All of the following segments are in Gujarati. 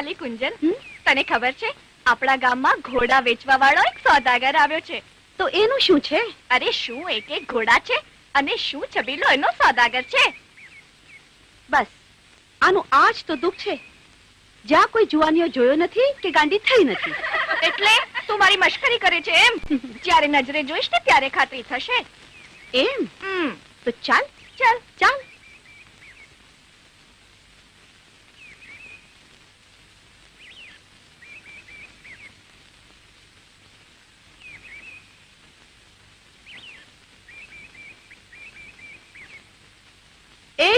અલી કુંજન તને ખબર છે આપણા ગામમાં ઘોડા વેચવા વાળો એક સોદાગર આવ્યો છે. તો એનું શું છે? અરે શું એક એક ઘોડા છે અને શું છબીલો એનો સોદાગર છે? બસ આનું આજ તો દુઃખ છે. જ્યાં કોઈ જુવાનીઓ જોયો નથી કે ગાંડી થઈ નથી. એટલે તું મારી મશ્કરી કરે છે એમ? જ્યારે નજરે જોઈશ ને ત્યારે ખાતરી થશે. એમ? તો ચાલ ચાલ. ચાલ.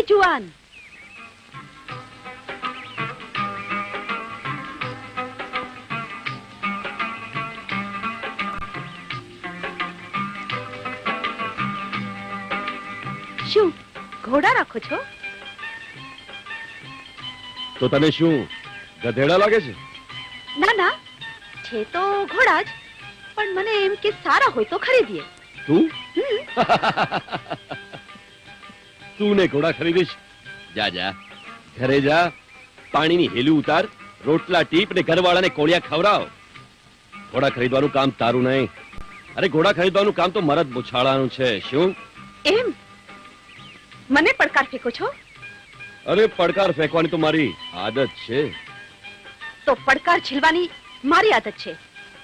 એ જુવાન શું ઘોડા રાખો છો? તો તને શું ગધેડા લાગે છે? ના ના છે તો ઘોડા જ પણ મને એમ કે સારા હોય તો ખરીદીએ. તું? તું ને ઘોડા ખરીદીશ. જા જા. ઘરે જા. પાણીની હેલી ઉતાર રોટલા ટીપ ને ઘરવાળાને કોળિયા ખવડાવ. ઘોડા ખરીદવાનું કામ તારું નહીં. અરે ઘોડા ખરીદવાનું કામ તો મરદ બુછાળાનું છે. શું? એમ? મને પડકાર ફેંકો છો? અરે પડકાર ફેંકવાની તો મારી આદત છે. તો પડકાર છીલવાની મારી આદત છે.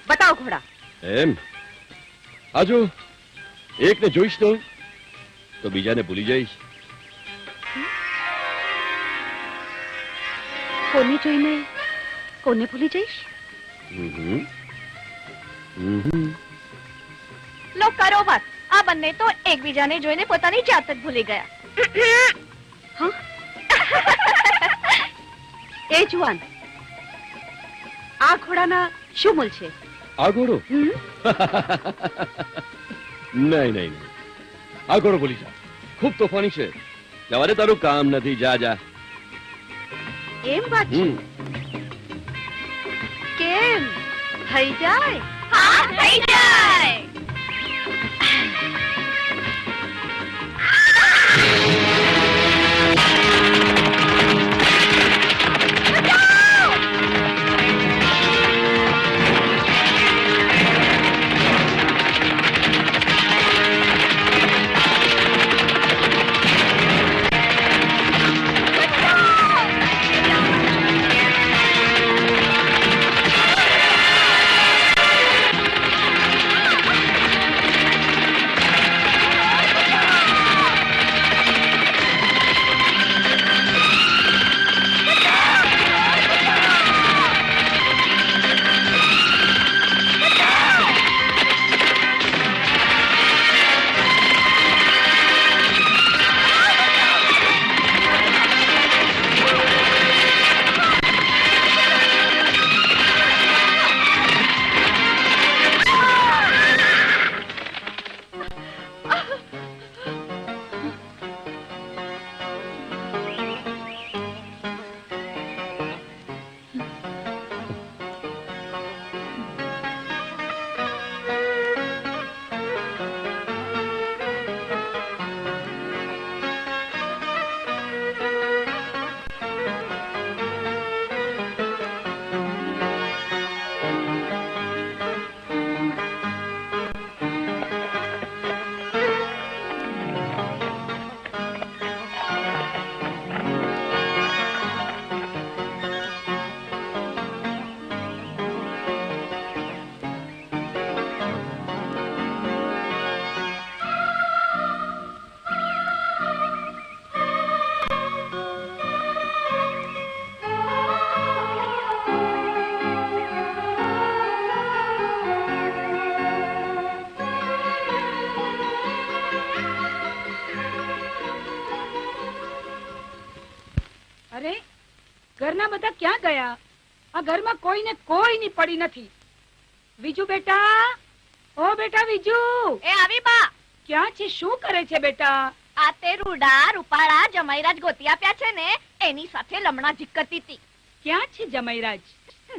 બતાવો ઘોડા. એમ? આજુ એકને જોઈશ તો તો બીજાને ભૂલી જઈશ. કોને જોઈને કોને ભૂલી જઈશ? લો કરો વાત. આ બંને તો એકબીજાને જોઈને પોતાની જાત જ ભૂલી ગયા. એ જુવાન આ ઘોડાના શું મૂલ છે? આ ઘોડો? નહીં નહીં નહીં. આ ઘોડો ભૂલી જા. ખૂબ તોફાની છે. જવા દે તારું કામ નથી જા જા. એમ વાત છે? કેમ? થઈ જાય? હા થઈ જાય. ઘરના બધા ક્યાં ગયા? આ ઘરમાં કોઈને કોઈની પડી નથી. વિજુ બેટા ઓ બેટા વિજુ! એ આવી બા! ક્યાં છે? શું કરે છે બેટા? આ તે રૂડા રૂપાળા જમાઈરાજ ગોતી આપ્યા છે ને એની સાથે લમણા જીકતી હતી. ક્યાં છે જમૈરાજ?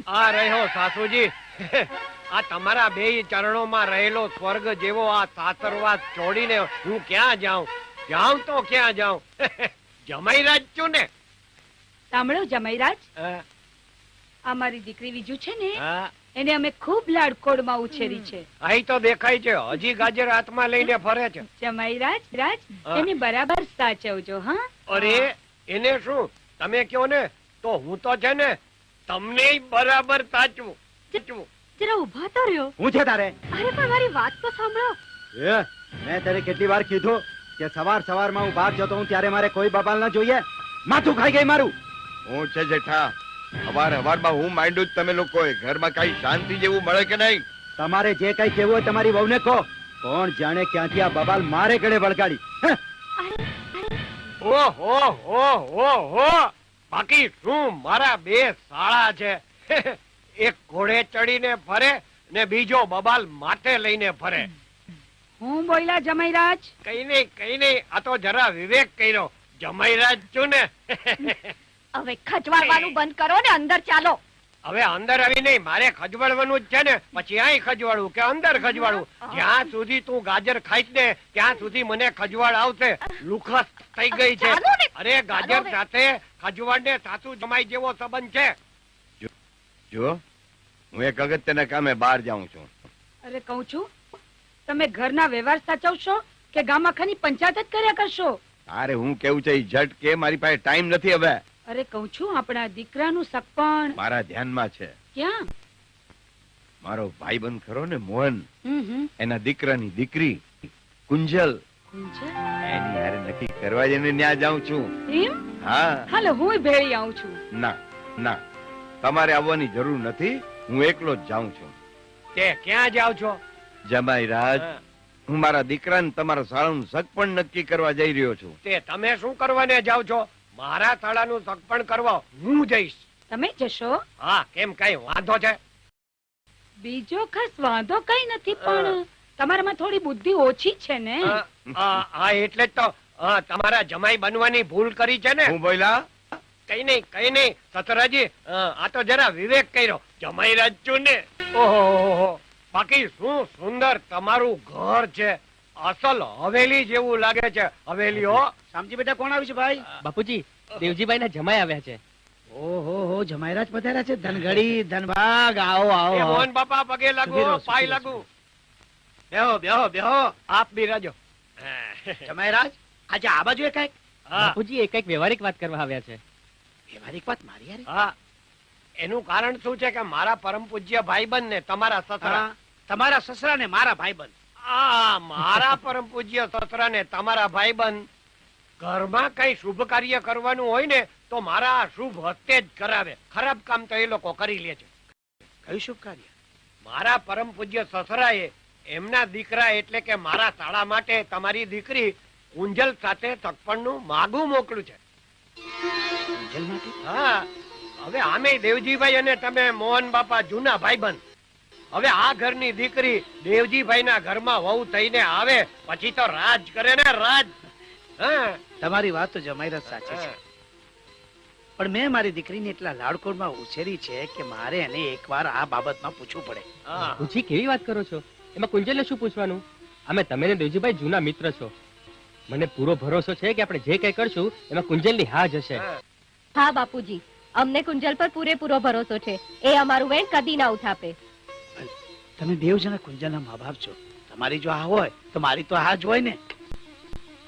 આ રહ્યો સાસુજી. આ તમારા બે ચરણોમાં રહેલો સ્વર્ગ જેવો આ સાસરવાસ છોડીને હું ક્યાં જાઉં? જાઉં તો ક્યાં જાઉં? જમૈરાજ છું ને. સાંભળો જમૈરાજ અમારી દીકરી બીજું છે ને એને અમે ખૂબ લાડકોડમાં ઉછેરી છે. અહીં તો દેખાય છે. હજી ગાજર હાથમાં લઈને ફરે છે. જમાઈ રાજ રાજ એને બરાબર સાચવજો હા? અરે એને શું? તમે કયો ને? તો હું તો છે ને તમને બરાબર સાચવું. સાચવું. જરા ઊભા તો રહ્યો. હું છે તારે? અરે પણ મારી વાત તો સાંભળો. એ મેં તારે કેટલી વાર કીધું કે સવાર સવારમાં હું બહાર જતો હું ત્યારે મારે કોઈ બબાલ ના જોઈએ. માથું ખાઈ ગઈ મારું. હું છે જેઠા. અવાર અવારમાં હું માંડું જ તમે લોકોએ. ઘરમાં કઈ શાંતિ જેવું મળે કે નહીં? તમારે જે કઈ કેવું હોય તમારી વહુને કહો. કોણ જાણે ક્યાંથી આ બબાલ મારે ગળે વળગાડી. ઓહો હો હો હો બાકી શું મારા બે સાળા છે? એક ઘોડે ચડીને ફરે ને બીજો બબાલ માથે લઈને ફરે. હું બોલ્યા જમૈરાજ? કઈ નઈ કઈ નહીં. આ તો જરા વિવેક કર્યો. જમાઈરાજ છું ને. હવે ખજવાડવાનું બંધ કરો ને અંદર ચાલો. હવે અંદર આવી નહીં મારે ખજવાડવાનું જ છે ને. પછી અહીં ખજવાડવું કે અંદર ખજવાડવું જ્યાં સુધી તું ગાજર ખાઈશ ને ત્યાં સુધી મને ખજવાડ આવશે. લુખસ થઈ ગઈ છે. અરે ગાજર સાથે ખજવાડ ને સાસુ જમાઈ જેવો સંબંધ છે. જો હું એક અગત્યના કામે બહાર જાઉં છું. અરે કહું છું તમે ઘરના વ્યવહાર સાચવશો કે ગામ આખાની પંચાયત જ કર્યા કરશો? અરે હું કેવું છે ઝટ કે? મારી પાસે ટાઈમ નથી હવે. અરે કહું છું આપણા દીકરાનું સગપણ. મારા ધ્યાનમાં છે. ક્યાં? મારો ભાઈબંધ ખરો ને મોહન. એના દીકરાની દીકરી કુંજલ. કુંજલ? એની હારે નક્કી કરવા જઈને ન્યા જાઉં છું. એમ? હા. હાલો હું ભેળી આવું છું. ના ના. તમારે આવવાની જરૂર નથી. હું એકલો જ જાઉં છું. તે ક્યાં જાવ છો? જમાઈ રાજ હું. મારા દીકરાને તમારા શાળાનું સગ પણ નક્કી કરવા જઈ રહ્યો છું. તે તમે શું કરવાને જાવ છો? મારા શાળાનું સગપણ કરવા હું જઈશ. તમે જશો? હા કેમ કઈ વાંધો છે? બીજો ખાસ વાંધો કઈ નથી પણ તમારામાં થોડી બુદ્ધિ ઓછી છે ને. હા, એટલે જ તો તમારા જમાઈ બનવાની ભૂલ કરી છે ને. હું બોલ્યા? કઈ નહીં કઈ નહીં સતરાજી આ તો જરા વિવેક કર્યો. જમાઈ રાજુ ને. ઓહો બાકી શું સુંદર તમારું ઘર છે. અસલ હવેલી જેવું લાગે છે. હવેલી હો શામજી બેટા કોણ આવ્યું છે ભાઈ? બાપુજી દેવજીભાઈ ના જમાઈ આવ્યા છે. ઓહો હો જમાઈરાજ પધાર્યા છે. ધનગડી ધનભાગ આવો આવો મોહન બાપા પગે લાગુ પાય લાગુ. બેહો બેહો બેહો. આપ બિરાજો જમાઈરાજ આજે આ બાજુ એ કંઈક બાપુજી એક એક વ્યવહારિક વાત કરવા આવ્યા છે. વ્યવહારિક વાત મારી યાર? હા. એનું કારણ શું છે કે મારા પરમ પૂજ્ય ભાઈબંધ ને તમારા સસરા તમારા સસરા ને મારા ભાઈબંધ. આ મારા પરમ પૂજ્ય સસરા ને તમારા ભાઈબંધ ઘરમાં કઈ શુભ કાર્ય કરવાનું હોય ને તો મારા શુભ હતે જ કરાવે. ખરાબ કામ તો એ લોકો કરી લે છે. કયું શુભ કાર્ય? મારા પરમ પૂજ્ય સસરાએ એમના દીકરા એટલે કે મારા શાળા માટે તમારી દીકરી કુંજલ સાથે સગપણનું માગું મોકલું છે. માટે? હા હવે આમે દેવજીભાઈ અને તમે મોહન બાપા જૂના ભાઈબંધ. હવે આ ઘરની દીકરી દેવજીભાઈના ઘરમાં વહુ થઈને આવે પછી તો રાજ કરે ને રાજ. તમારી વાત તો જમાઈરાજ સાચી છે. પણ મેં મારી દીકરીને એટલા લાડકોડમાં ઉછેરી છે કે મારે એને એકવાર આ બાબતમાં પૂછવું પડે. પૂછી કેવી વાત કરો છો? એમાં કુંજલને શું પૂછવાનું? અમે તમે ને દેવજીભાઈ જૂના મિત્ર છો. મને પૂરો ભરોસો છે કે આપણે જે કઈ કરશું એમાં કુંજલની હા જશે હા. બાપુજી. અમને કુંજલ પર પૂરેપૂરો ભરોસો છે. એ અમારું વેણ કદી ના ઉઠાપે. તમે દેવજના કુંજલ કુંજલના મા બાપ છો. તમારી જો આ હોય તો મારી તો હા જ હોય ને.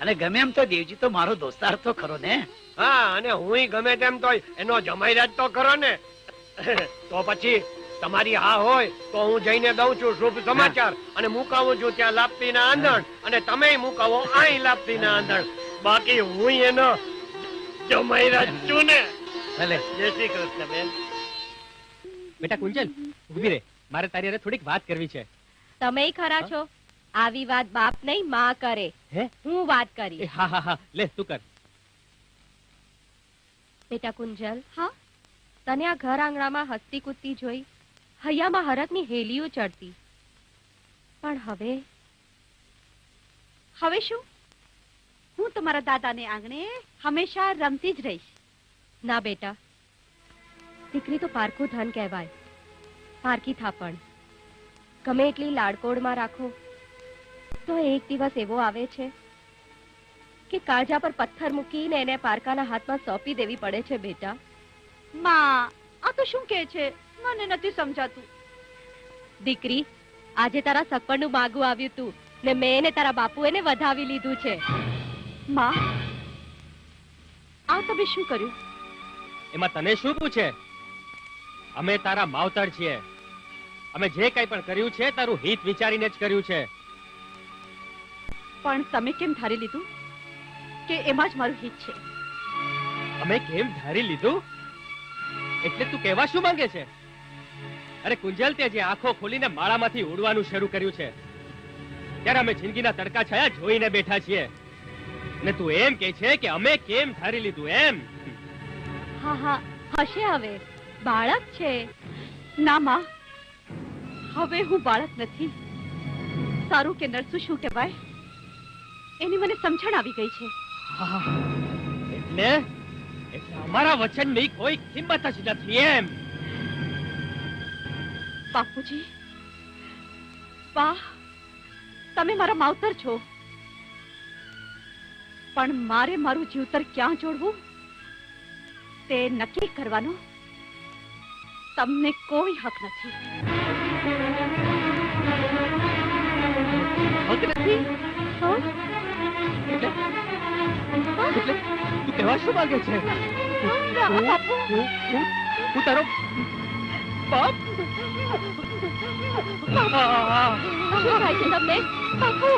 અને ગમે એમ તો દેવજી તો મારો દોસ્તાર તો ખરો ને? હા અને હું ગમે તેમ તો એનો જમાઈરાજ તો ખરો ને. તો પછી તમારી હા હોય તો હું જઈને દઉં છું શુભ સમાચાર. અને મુકાવું છું ત્યાં લાપતી ના આંધણ. અને તમે મુકાવો અહીં લાપતી ના આંધણ. બાકી હું એનો જમાઈરાજ છું ને. ભલે. જય શ્રી કૃષ્ણ બેન. બેટા કુંજલ ઊભી રે. મારે તારી હારે થોડીક વાત કરવી છે. તમે ખરા છો. આવી વાત બાપ નહીં માં કરે. હે? હું વાત કરી હા હા હા. લે તું કર. બેટા કુંજલ હા? તને આ ઘર આંગણામાં હસતી કૂદતી જોઈ હૈયામાં હરકની હેલીઓ ચડતી. પણ હવે? હવે શું? હું તમારા દાદાને આંગણે હંમેશા રમતી જ રહીશ. ના બેટા. દીકરી તો પારખું ધન કહેવાય. પારકી થાપણ. ગમે એટલી લાડકોડમાં રાખો તો એક દિવસ એવો આવે છે કે કાળજા પર પથ્થર મૂકીને એને પારકાના હાથમાં સોંપી દેવી પડે છે બેટા. માં આ તો શું કહે છે? મને નથી સમજાતું. દીકરી આજે તારા સગપણનું માગું આવ્યું તું ને મેં એને તારા બાપુ એને વધાવી લીધું છે. માં આ તમે શું કર્યું? એમાં તને શું પૂછે? અમે તારા માવતર છીએ. અમે જે કંઈ પણ કર્યું છે તારું હિત વિચારીને જ કર્યું છે. પણ તમે કેમ ધારી લીધું? કે એમાં જ મારું હિત છે. અમે કેમ ધારી લીધું? એટલે તું કહેવા શું માંગે છે? અરે કુંજલ તે જે આંખો ખોલીને માળામાંથી ઉડવાનું શરૂ કર્યું છે ત્યારે અમે જિંદગીના તડકા છાયા જોઈને બેઠા છીએ. ને તું એમ કે છે કે અમે કેમ ધારી લીધું એમ? હા હા હશે હવે. બાળક છે. ના માં. હવે હું બાળક નથી. સારું કે નરસું શું કહેવાય? એની મને સમજણ આવી ગઈ છે. એટલે? એટલે અમારા વચનની કોઈ કિંમત જ નથી એમ. બાપુજી બા તમે મારા માવતર છો. પણ મારે મારું જીવતર ક્યાં જોડવું? તે નક્કી કરવાનો તમને કોઈ હક નથી. હક નથી? હો? એટલે એટલે તું કહેવા શું માંગે છે? હું- તારો બાપ? તમને. બાપુ.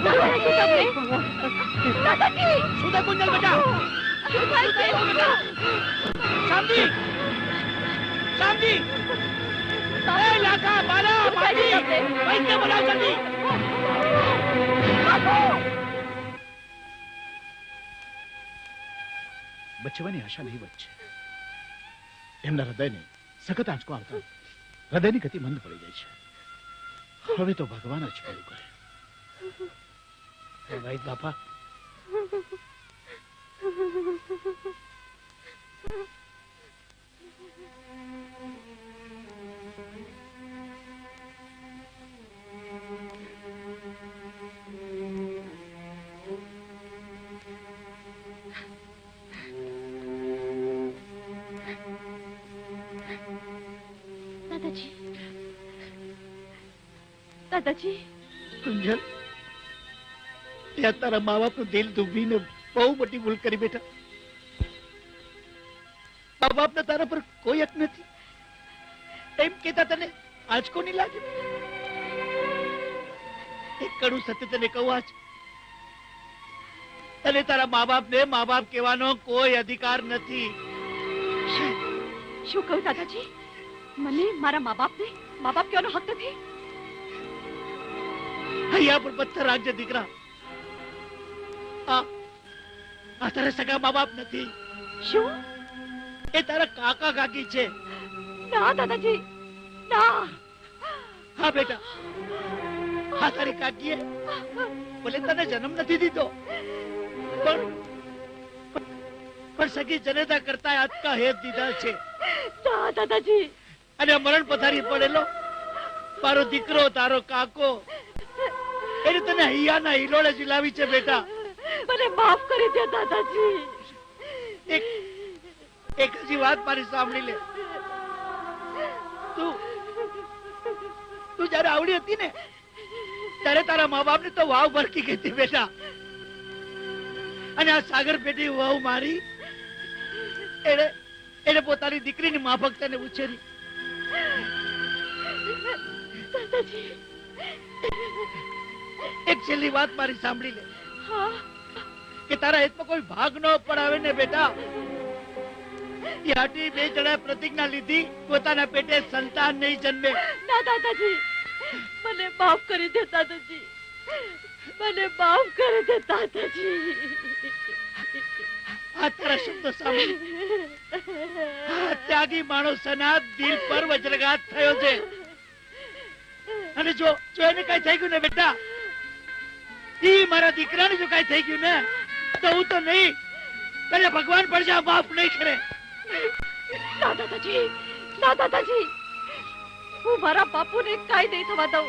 શું થાય છે તમને. દાદાજી શું થાય કુંજલ બેટા. શું થાય છે શામજી શામજી એ લાખા બાલા મારી વૈદ્ય બોલાવ જલ્દી બચવાની આશા નહીં વચ્ચે એમના હૃદયને સખત આંચકો આવતા હૃદયની ગતિ મંદ પડી જાય છે. હવે તો ભગવાન જ પેલું કરે વૈદ બાપા. દાદાજી. દાદાજી. કુંજલ તે તારા મા બાપનું દિલ દુભીને બહુ મોટી ભૂલ કરી બેટા મા બાપને તારા પર કોઈ હક નથી. એમ કેતા તને આંચકો નહીં લાગે એક કડું સત્ય તને કહું આજ. તને તારા મા બાપને મા બાપ કહેવાનો કોઈ અધિકાર નથી. શું કહું દાદાજી? મને મારા મા બાપને? મા બાપ કહેવાનો હક નથી? અહીંયા પર પથ્થર રાખજે દીકરા. આ તારા સગા મા બાપ નથી. શું? એ તારા કાકા કાકી છે. ના દાદાજી. ના. હા બેટા. હા તારી કાકીએ. ભલે તને જન્મ નથી દીધો. પણ પણ સગી જનેતા કરતા આજકા હેત દીધા છે. દાદાજી. અને મરણ પથારી પડેલો. મારો દીકરો તારો કાકો. એને તને હૈયાના હિલોળે જીલાવી છે બેટા. મને માફ કરી દે દાદાજી. એક એક હજી વાત મારી સાંભળી લે. તું તું જયારે આવડી હતી ને ત્યારે તારા મા બાપ ને તો વાવ ભરકી ગઈ હતી બેટા. અને આ સાગર પેટી વાવ મારી એને એને પોતાની દીકરીની માફક તને ઉછેરી. એક છેલ્લી વાત મારી સાંભળી લે. કે તારા હિતમાં કોઈ ભાગ ન પડાવે ને બેટા. યાટી બે જણા પ્રતિજ્ઞા લીધી પોતાના પેટે સંતાન નહીં જન્મે. ના દાદાજી. મને માફ કરી દે દાદાજી. મને માફ કરી દે દાદાજી. આ તારા શબ્દો સાંભળી. ત્યાગી માણસના દિલ પર વજ્રઘાત થયો છે. અને જો જો એને કઈ થઈ ગયું ને બેટા? ઈ મારા દીકરાને જો કઈ થઈ ગયું ને, તો હું તો નહીં. તને ભગવાન પર જા માફ નહીં કરે. ના દાદાજી ના દાદાજી. હું મારા બાપુને કાઈ નહીં થવા દઉં.